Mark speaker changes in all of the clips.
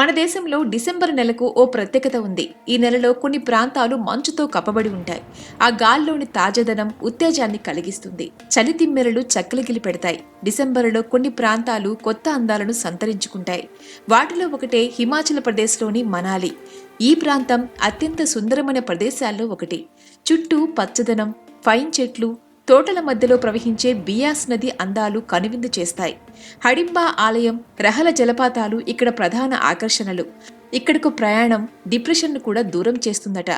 Speaker 1: మన దేశంలో డిసెంబర్ నెలకు ఓ ప్రత్యేకత ఉంది. ఈ నెలలో కొన్ని ప్రాంతాలు మంచుతో కప్పబడి ఉంటాయి. ఆ గాల్లోని తాజాదనం ఉత్తేజాన్ని కలిగిస్తుంది. చలి తిమ్మెరలు చక్కలిగిలి పెడతాయి. డిసెంబర్లో కొన్ని ప్రాంతాలు కొత్త అందాలను సంతరించుకుంటాయి. వాటిలో ఒకటే హిమాచల్ ప్రదేశ్లోని మనాలి. ఈ ప్రాంతం అత్యంత సుందరమైన ప్రదేశాల్లో ఒకటి. చుట్టూ పచ్చదనం ఫైన్ చెట్లు తోటల మధ్యలో ప్రవహించే బియాస్ నది అందాలు కనువిందు చేస్తాయి. హడింబా ఆలయం రహల జలపాతాలు ఇక్కడ ప్రధాన ఆకర్షణలు. ఇక్కడకు ప్రయాణం డిప్రెషన్ను కూడా దూరం చేస్తుందట.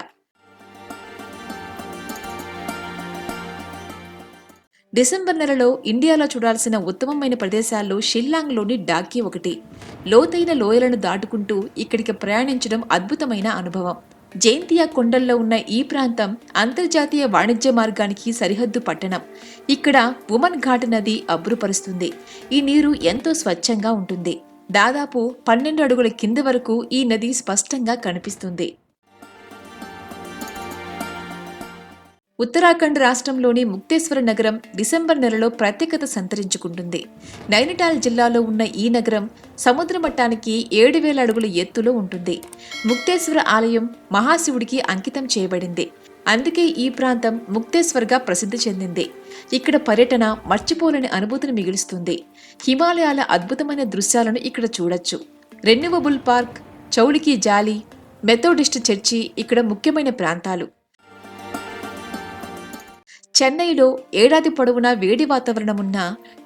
Speaker 1: డిసెంబర్ నెలలో ఇండియాలో చూడాల్సిన ఉత్తమమైన ప్రదేశాల్లో షిల్లాంగ్లోని డాకీ ఒకటి. లోతైన లోయలను దాటుకుంటూ ఇక్కడికి ప్రయాణించడం అద్భుతమైన అనుభవం. జైంతియా కొండల్లో ఉన్న ఈ ప్రాంతం అంతర్జాతీయ వాణిజ్య మార్గానికి సరిహద్దు పట్టణం. ఇక్కడ ఉమన్ ఘాట్ నది అబ్బురుపరుస్తుంది. ఈ నీరు ఎంతో స్వచ్ఛంగా ఉంటుంది. దాదాపు పన్నెండు అడుగుల కింద వరకు ఈ నది స్పష్టంగా కనిపిస్తుంది. ఉత్తరాఖండ్ రాష్ట్రంలోని ముక్తేశ్వర నగరం డిసెంబర్ నెలలో ప్రత్యేకత సంతరించుకుంటుంది. నైనిటాల్ జిల్లాలో ఉన్న ఈ నగరం సముద్ర మట్టానికి ఏడు వేల అడుగుల ఎత్తులో ఉంటుంది. ముక్తేశ్వర ఆలయం మహాశివుడికి అంకితం చేయబడింది. అందుకే ఈ ప్రాంతం ముక్తేశ్వర్గా ప్రసిద్ధి చెందింది. ఇక్కడ పర్యటన మర్చిపోలేని అనుభూతిని మిగులుస్తుంది. హిమాలయాల అద్భుతమైన దృశ్యాలను ఇక్కడ చూడొచ్చు. రెన్యువబుల్ పార్క్ చౌలికి జాలి మెథోడిస్ట్ చర్చి ఇక్కడ ముఖ్యమైన ప్రాంతాలు. చెన్నైలో ఏడాది పొడవునా వేడి వాతావరణం ఉన్న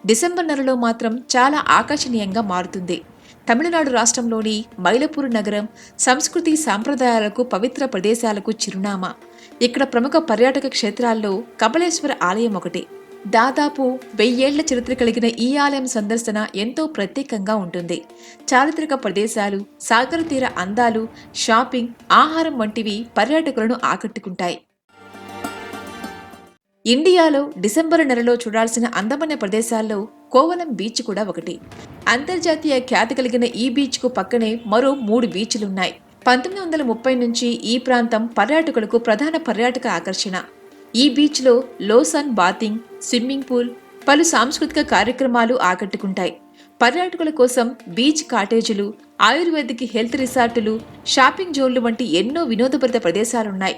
Speaker 1: డిసెంబర్ నెలలో మాత్రం చాలా ఆకర్షణీయంగా మారుతుంది. తమిళనాడు రాష్ట్రంలోని మైలపూర్ నగరం సంస్కృతి సాంప్రదాయాలకు పవిత్ర ప్రదేశాలకు చిరునామా. ఇక్కడ ప్రముఖ పర్యాటక క్షేత్రాల్లో కమలేశ్వర ఆలయం ఒకటి. దాదాపు వెయ్యేళ్ళ చరిత్ర కలిగిన ఈ ఆలయం సందర్శన ఎంతో ప్రత్యేకంగా ఉంటుంది. చారిత్రక ప్రదేశాలు సాగర తీర అందాలు షాపింగ్ ఆహారం వంటివి పర్యాటకులను ఆకట్టుకుంటాయి. ఇండియాలో డిసెంబర్ నెలలో చూడాల్సిన అందమైన ప్రదేశాల్లో కోవలం బీచ్ కూడా ఒకటి. అంతర్జాతీయ ఖ్యాతి కలిగిన ఈ బీచ్కు పక్కనే మరో మూడు బీచ్లున్నాయి. పంతొమ్మిది వందల ముప్పై నుంచి ఈ ప్రాంతం పర్యాటకులకు ప్రధాన పర్యాటక ఆకర్షణ. ఈ బీచ్లో లోసన్ బాతింగ్ స్విమ్మింగ్ పూల్ పలు సాంస్కృతిక కార్యక్రమాలు ఆకట్టుకుంటాయి. పర్యాటకుల కోసం బీచ్ కాటేజీలు ఆయుర్వేదిక్ హెల్త్ రిసార్టులు షాపింగ్ జోన్లు వంటి ఎన్నో వినోదభరిత ప్రదేశాలున్నాయి.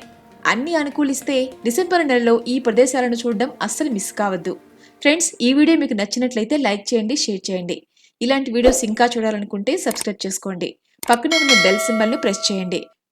Speaker 1: అన్ని అనుకూలిస్తే డిసెంబర్ నెలలో ఈ ప్రదేశాలను చూడడం అస్సలు మిస్ కావద్దు. ఫ్రెండ్స్ ఈ వీడియో మీకు నచ్చినట్లయితే లైక్ చేయండి షేర్ చేయండి. ఇలాంటి వీడియోస్ ఇంకా చూడాలనుకుంటే సబ్స్క్రైబ్ చేసుకోండి. పక్కన ఉన్న బెల్ సింబల్ను ప్రెస్ చేయండి.